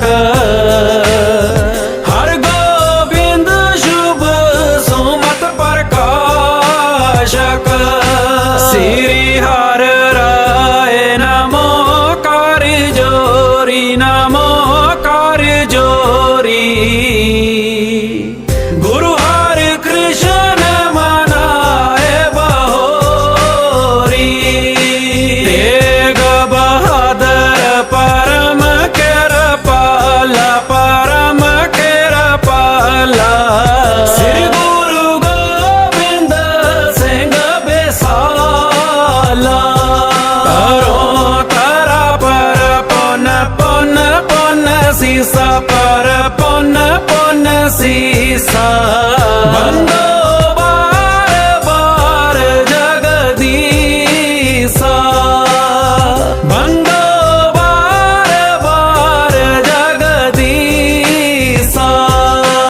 का si sa para pona pona